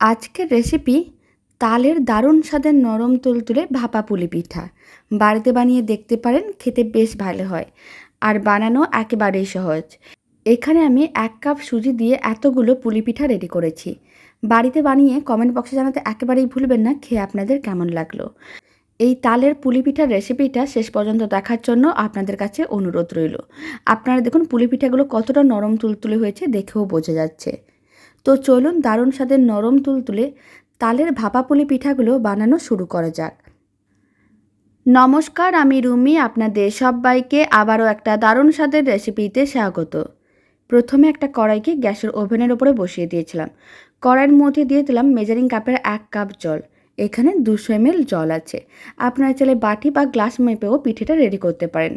আজকের রেসিপি তালের দারুণ স্বাদের নরম তুলতুলে ভাপা পুলি পিঠা। বাড়িতে বানিয়ে দেখতে পারেন, খেতে বেশ ভালো হয়। আর বানানো একেবারেই সহজ। এখানে আমি এক কাপ সুজি দিয়ে এতগুলো পুলি পিঠা রেডি করেছি। বাড়িতে বানিয়ে কমেন্ট বক্সে জানাতে একেবারেই ভুলবেন না, খেয়ে আপনাদের কেমন লাগল? এই তালের পুলি পিঠার রেসিপিটা শেষ পর্যন্ত দেখার জন্য আপনাদের কাছে অনুরোধ রইল। আপনারা দেখুন পুলি পিঠাগুলো কতটা নরম তুলতুলে হয়েছে, দেখেও বোঝা যাচ্ছে। তো চলুন দারুণ স্বাদের নরম তুলতুলে তালের ভাপা পুলি পিঠাগুলো বানানো শুরু করা যাক। নমস্কার, আমি রুমি, আপনাদের সবাইকে আবারও একটা দারুণ স্বাদের রেসিপিতে স্বাগত। প্রথমে একটা কড়াইকে গ্যাসের ওভেনের ওপরে বসিয়ে দিয়েছিলাম। কড়াইয়ের মধ্যে দিয়ে দিলাম মেজারিং কাপের এক কাপ জল। এখানে দুশো এমএল জল আছে। আপনারা চাইলে বাটি বা গ্লাস মেপেও পিঠেটা রেডি করতে পারেন।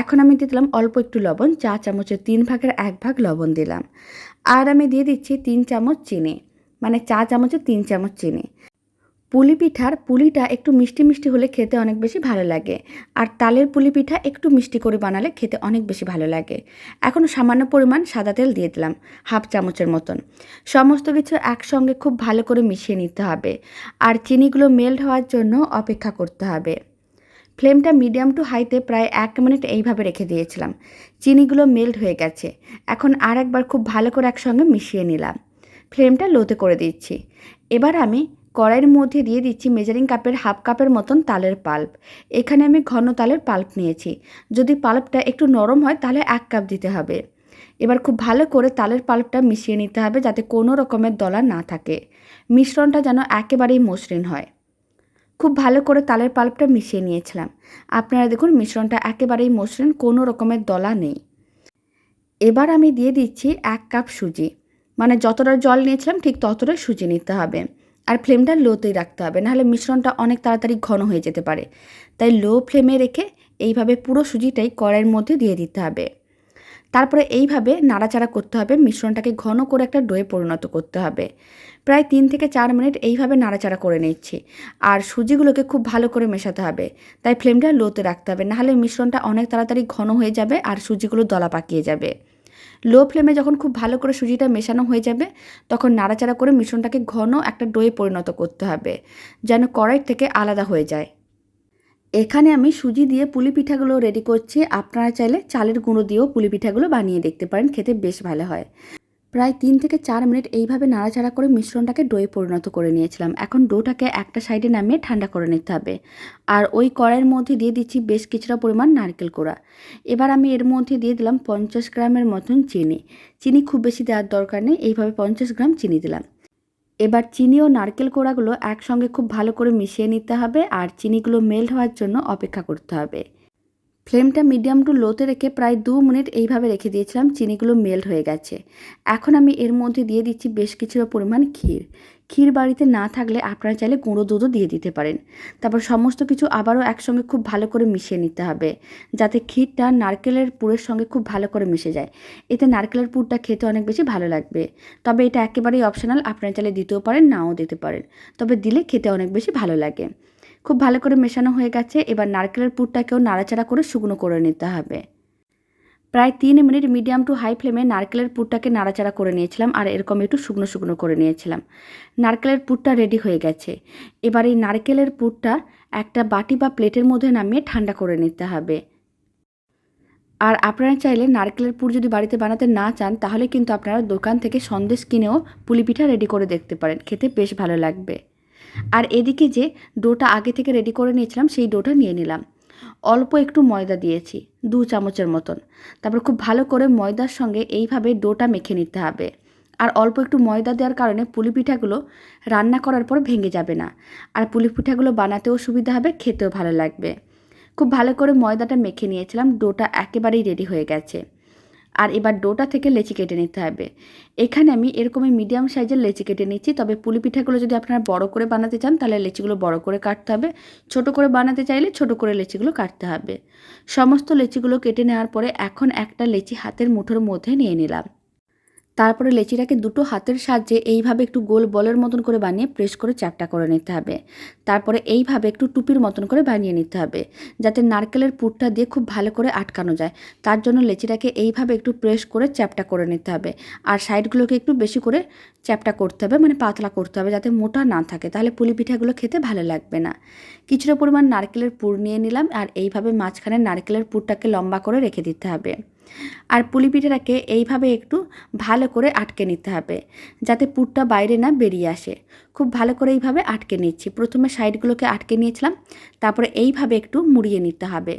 এখন আমি দিয়ে দিলাম অল্প একটু লবণ, চা চামচের তিন ভাগের এক ভাগ লবণ দিলাম। আর আমি দিয়ে দিচ্ছি তিন চামচ চিনি মানে চা চামচে তিন চামচ চিনি। পুলি পিঠার পুলিটা একটু মিষ্টি মিষ্টি হলে খেতে অনেক বেশি ভালো লাগে, আর তালের পুলি পিঠা একটু মিষ্টি করে বানালে খেতে অনেক বেশি ভালো লাগে। এখন সামান্য পরিমাণ সাদা তেল দিয়ে দিলাম, হাফ চামচের মতন। সমস্ত কিছু একসঙ্গে খুব ভালো করে মিশিয়ে নিতে হবে, আর চিনিগুলো মেল্ট হওয়ার জন্য অপেক্ষা করতে হবে। ফ্লেমটা মিডিয়াম টু হাইতে প্রায় এক মিনিট এইভাবে রেখে দিয়েছিলাম। চিনিগুলো মেল্ট হয়ে গেছে। এখন আর একবার খুব ভালো করে একসঙ্গে মিশিয়ে নিলাম। ফ্লেমটা লোতে করে দিচ্ছি। এবার আমি কড়াইয়ের মধ্যে দিয়ে দিচ্ছি মেজারিং কাপের হাফ কাপের মতন তালের পাল্প। এখানে আমি ঘন তালের পাল্প নিয়েছি। যদি পাল্পটা একটু নরম হয় তাহলে এক কাপ দিতে হবে। এবার খুব ভালো করে তালের পাল্পটা মিশিয়ে নিতে হবে যাতে কোনো রকমের দলা না থাকে। মিশ্রণটা যেন একেবারেই মসৃণ হয়। খুব ভালো করে তালের পাল্পটা মিশিয়ে নিয়েছিলাম। আপনারা দেখুন মিশ্রণটা একেবারেই মসৃণ, কোনো রকমের দলা নেই। এবার আমি দিয়ে দিচ্ছি এক কাপ সুজি। মানে যতটা জল নিয়েছিলাম ঠিক ততটাই সুজি নিতে হবে। আর ফ্লেমটা লোতেই রাখতে হবে, নাহলে মিশ্রণটা অনেক তাড়াতাড়ি ঘন হয়ে যেতে পারে। তাই লো ফ্লেমে রেখে এইভাবে পুরো সুজিটাই কড়াইয়ের মধ্যে দিয়ে দিতে হবে। তারপরে এইভাবে নাড়াচাড়া করতে হবে, মিশ্রণটাকে ঘন করে একটা ডোয়ে পরিণত করতে হবে। প্রায় তিন থেকে চার মিনিট এইভাবে নাড়াচাড়া করে নিচ্ছি। আর সুজিগুলোকে খুব ভালো করে মেশাতে হবে, তাই ফ্লেমটা লোতে রাখতে হবে নাহলে মিশ্রণটা অনেক তাড়াতাড়ি ঘন হয়ে যাবে আর সুজিগুলো দলা পাকিয়ে যাবে। লো ফ্লেমে যখন খুব ভালো করে সুজিটা মেশানো হয়ে যাবে, তখন নাড়াচাড়া করে মিশ্রণটাকে ঘন একটা ডোয়ে পরিণত করতে হবে, যেন কড়াই থেকে আলাদা হয়ে যায়। এখানে আমি সুজি দিয়ে পুলি পিঠাগুলো রেডি করছি। আপনারা চাইলে চালের গুঁড়ো দিয়েও পুলি পিঠাগুলো বানিয়ে দেখতে পারেন, খেতে বেশ ভালো হয়। প্রায় তিন থেকে চার মিনিট এইভাবে নাড়াচাড়া করে মিশ্রণটাকে ডোয়ে পরিণত করে নিয়েছিলাম। এখন ডোটাকে একটা সাইডে নামিয়ে ঠান্ডা করে নিতে হবে। আর ওই কড়াইয়ের মধ্যে দিয়ে দিচ্ছি বেশ কিছুটা পরিমাণ নারকেল কোড়া। এবার আমি এর মধ্যে দিয়ে দিলাম পঞ্চাশ গ্রামের মতন চিনি। চিনি খুব বেশি দেওয়ার দরকার নেই। এইভাবে পঞ্চাশ গ্রাম চিনি দিলাম। এবার চিনি ও নারকেল কোড়াগুলো একসঙ্গে খুব ভালো করে মিশিয়ে নিতে হবে আর চিনিগুলো মেল্ট হওয়ার জন্য অপেক্ষা করতে হবে। ফ্লেমটা মিডিয়াম টু লোতে রেখে প্রায় দু মিনিট এইভাবে রেখে দিয়েছিলাম, চিনিগুলো মেল্ট হয়ে গেছে। এখন আমি এর মধ্যে দিয়ে দিচ্ছি বেশ কিছু পরিমাণ ক্ষীর। ক্ষীর বাড়িতে না থাকলে আপনারা চাইলে গুঁড়ো দুধও দিয়ে দিতে পারেন। তারপর সমস্ত কিছু আবারও একসঙ্গে খুব ভালো করে মিশিয়ে নিতে হবে, যাতে ক্ষীরটা নারকেলের পুরের সঙ্গে খুব ভালো করে মিশে যায়। এতে নারকেলের পুরটা খেতে অনেক বেশি ভালো লাগবে। তবে এটা একেবারেই অপশনাল আপনারা চাইলে দিতেও পারেন, নাও দিতে পারেন। তবে দিলে খেতে অনেক বেশি ভালো লাগে। খুব ভালো করে মেশানো হয়ে গেছে, এবার নারকেলের পুরটাকেও নাড়াচাড়া করে শুকনো করে নিতে হবে। প্রায় তিন মিনিট মিডিয়াম টু হাই ফ্লেমে নারকেলের পুরটাকে নাড়াচাড়া করে নিয়েছিলাম আর এরকম একটু শুকনো শুকনো করে নিয়েছিলাম। নারকেলের পুরটা রেডি হয়ে গেছে। এবার এই নারকেলের পুরটা একটা বাটি বা প্লেটের মধ্যে নামিয়ে ঠান্ডা করে নিতে হবে। আর আপনারা চাইলে নারকেলের পুর যদি বাড়িতে বানাতে না চান, তাহলে কিন্তু আপনারা দোকান থেকে সন্দেশ কিনেও পুলি পিঠা রেডি করে দেখতে পারেন। খেতে বেশ ভালো লাগবে। আর এদিকে যে ডোটা আগে থেকে রেডি করে নিয়েছিলাম, সেই ডোটা নিয়ে নিলাম। অল্প একটু ময়দা দিয়েছি, দু চামচের মতন। তারপর খুব ভালো করে ময়দার সঙ্গে এইভাবে ডোটা মেখে নিতে হবে। আর অল্প একটু ময়দা দেওয়ার কারণে পুলি পিঠাগুলো রান্না করার পর ভেঙে যাবে না। আর পুলি পিঠাগুলো বানাতেও সুবিধা হবে, খেতেও ভালো লাগবে। খুব ভালো করে ময়দাটা মেখে নিয়েছিলাম, ডোটা একেবারেই রেডি হয়ে গেছে। আর এবার ডোটা থেকে লেচি কেটে নিতে হবে। এখানে আমি এরকমই মিডিয়াম সাইজের লেচি কেটে নিচ্ছি। তবে পুলি পিঠাগুলো যদি আপনারা বড় করে বানাতে চান, তাহলে লেচিগুলো বড় করে কাটতে হবে। ছোট করে বানাতে চাইলে ছোট করে লেচিগুলো কাটতে হবে। সমস্ত লেচিগুলো কেটে নেওয়ার পরে এখন একটা লেচি হাতের মুঠোর মধ্যে নিয়ে নিলাম। তারপরে লেচিটাকে দুটো হাতের সাহায্যে এইভাবে একটু গোল বলের মতন করে বানিয়ে প্রেস করে চ্যাপটা করে নিতে হবে। তারপরে এইভাবে একটু টুপির মতন করে বানিয়ে নিতে হবে, যাতে নারকেলের পুরটা দিয়ে খুব ভালো করে আটকানো যায়। তার জন্য লেচিটাকে এইভাবে একটু প্রেস করে চ্যাপটা করে নিতে হবে। আর সাইডগুলোকে একটু বেশি করে চ্যাপটা করতে হবে মানে পাতলা করতে হবে, যাতে মোটা না থাকে, তাহলে পুলি পিঠাগুলো খেতে ভালো লাগবে না। কিছুটা পরিমাণ নারকেলের পুর নিয়ে নিলাম, আর এইভাবে মাঝখানে নারকেলের পুরটাকে লম্বা করে রেখে দিতে হবে। আর পুলি পিঠাটাকে এইভাবে একটু ভালো করে আটকে নিতে হবে, যাতে পুরটা বাইরে না বেরিয়ে আসে। খুব ভালো করে এইভাবে আটকে নিচ্ছি। প্রথমে সাইডগুলোকে আটকে নিয়েছিলাম, তারপরে এইভাবে একটু মুড়িয়ে নিতে হবে।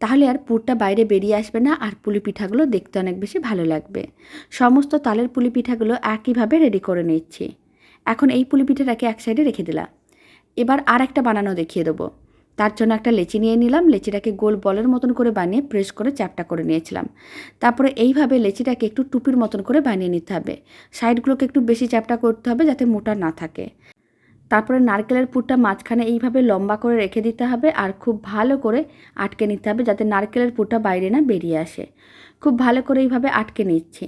তাহলে আর পুরটা বাইরে বেরিয়ে আসবে না, আর পুলি পিঠাগুলো দেখতে অনেক বেশি ভালো লাগবে। সমস্ত তালের পুলি পিঠাগুলো একইভাবে রেডি করে নিচ্ছি। এখন এই পুলি পিঠাটাকে এক সাইডে রেখে দিলাম। এবার আর একটা বানানো দেখিয়ে দেবো। তার জন্য একটা লেচি নিয়ে নিলাম। লেচিটাকে গোল বলের মতন করে বানিয়ে প্রেস করে চ্যাপটা করে নিয়েছিলাম। তারপরে এইভাবে লেচিটাকে একটু টুপির মতন করে বানিয়ে নিতে হবে। সাইডগুলোকে একটু বেশি চ্যাপটা করতে হবে যাতে মোটা না থাকে। তারপরে নারকেলের পুরটা মাঝখানে এইভাবে লম্বা করে রেখে দিতে হবে আর খুব ভালো করে আটকে নিতে হবে যাতে নারকেলের পুরটা বাইরে না বেরিয়ে আসে। খুব ভালো করে এইভাবে আটকে নিচ্ছি।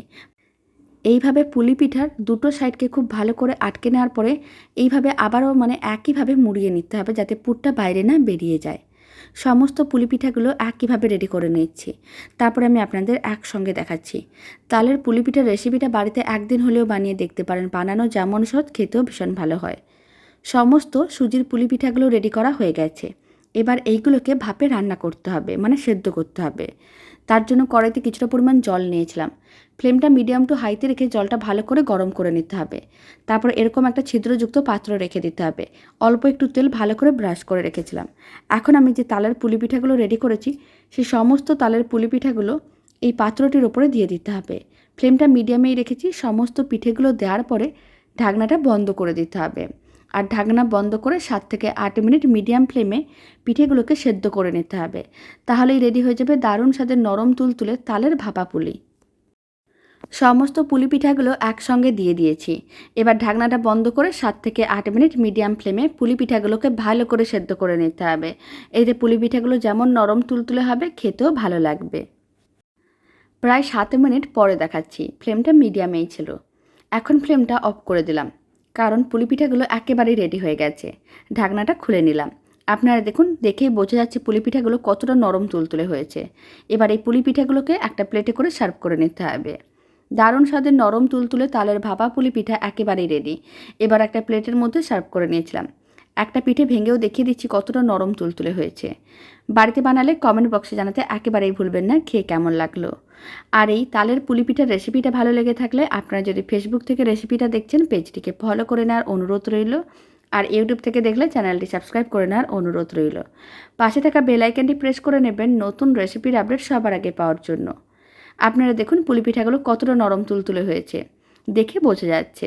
এইভাবে পুলি পিঠার দুটো সাইডকে খুব ভালো করে আটকে নেওয়ার পরে এইভাবে আবারও মানে একইভাবে মুড়িয়ে নিতে হবে যাতে পুরটা বাইরে না বেরিয়ে যায়। সমস্ত পুলি পিঠাগুলো একইভাবে রেডি করে নিচ্ছি। তারপরে আমি আপনাদের একসঙ্গে দেখাচ্ছি। তালের পুলি পিঠার রেসিপিটা বাড়িতে একদিন হলেও বানিয়ে দেখতে পারেন। বানানো যেমন সহজ, খেতেও ভীষণ ভালো হয়। সমস্ত সুজির পুলি পিঠাগুলো রেডি করা হয়ে গেছে। এবার এইগুলোকে ভাপে রান্না করতে হবে মানে সেদ্ধ করতে হবে। তার জন্য কড়াইতে কিছুটা পরিমাণ জল নিয়েছিলাম। ফ্লেমটা মিডিয়াম টু হাইতে রেখে জলটা ভালো করে গরম করে নিতে হবে। তারপর এরকম একটা ছিদ্রযুক্ত পাত্র রেখে দিতে হবে। অল্প একটু তেল ভালো করে ব্রাশ করে রেখেছিলাম। এখন আমি যে তালের পুলি পিঠাগুলো রেডি করেছি সেই সমস্ত তালের পুলি পিঠাগুলো এই পাত্রটির ওপরে দিয়ে দিতে হবে। ফ্লেমটা মিডিয়ামেই রেখেছি, সমস্ত পিঠেগুলো দেওয়ার পরে ঢাকনাটা বন্ধ করে দিতে হবে। আর ঢাকনা বন্ধ করে সাত থেকে আট মিনিট মিডিয়াম ফ্লেমে পিঠেগুলোকে সেদ্ধ করে নিতে হবে। তাহলেই রেডি হয়ে যাবে দারুণ স্বাদের নরম তুলতুলে তালের ভাপা পুলি। সমস্ত পুলি পিঠাগুলো একসঙ্গে দিয়ে দিয়েছি। এবার ঢাকনাটা বন্ধ করে সাত থেকে আট মিনিট মিডিয়াম ফ্লেমে পুলি পিঠাগুলোকে ভালো করে সেদ্ধ করে নিতে হবে। এতে পুলি পিঠাগুলো যেমন নরম তুলতুলে হবে, খেতেও ভালো লাগবে। প্রায় সাত মিনিট পরে দেখাচ্ছি। ফ্লেমটা মিডিয়ামেই ছিল। এখন ফ্লেমটা অফ করে দিলাম। কারণ পুলি পিঠাগুলো একেবারেই রেডি হয়ে গেছে। ঢাকনাটা খুলে নিলাম। আপনারা দেখুন দেখেই বোঝা যাচ্ছে পুলি পিঠাগুলো কতটা নরম তুলতুলে হয়েছে। এবার এই পুলি পিঠাগুলোকে একটা প্লেটে করে সার্ভ করে নিতে হবে। দারুণ স্বাদের নরম তুলতুলে তালের ভাপা পুলি পিঠা একেবারেই রেডি এবার একটা প্লেটের মধ্যে সার্ভ করে নিয়েছিলাম। একটা পিঠে ভেঙেও দেখিয়ে দিচ্ছি কতটা নরম তুলতুলে হয়েছে। বাড়িতে বানালে কমেন্ট বক্সে জানাতে একেবারেই ভুলবেন না, খেয়ে কেমন লাগল। আর এই তালের পুলি পিঠার রেসিপিটা ভালো লেগে থাকলে আপনারা যদি ফেসবুক থেকে রেসিপিটা দেখছেন, পেজটিকে ফলো করে নেওয়ার অনুরোধ রইল। আর ইউটিউব থেকে দেখলে চ্যানেলটি সাবস্ক্রাইব করে নেওয়ার অনুরোধ রইল। পাশে থাকা বেলাইকানটি প্রেস করে নেবেন নতুন রেসিপির আপডেট সবার আগে পাওয়ার জন্য। আপনারা দেখুন পুলি পিঠাগুলো কতটা নরম তুলতুলে হয়েছে। দেখে বোঝা যাচ্ছে।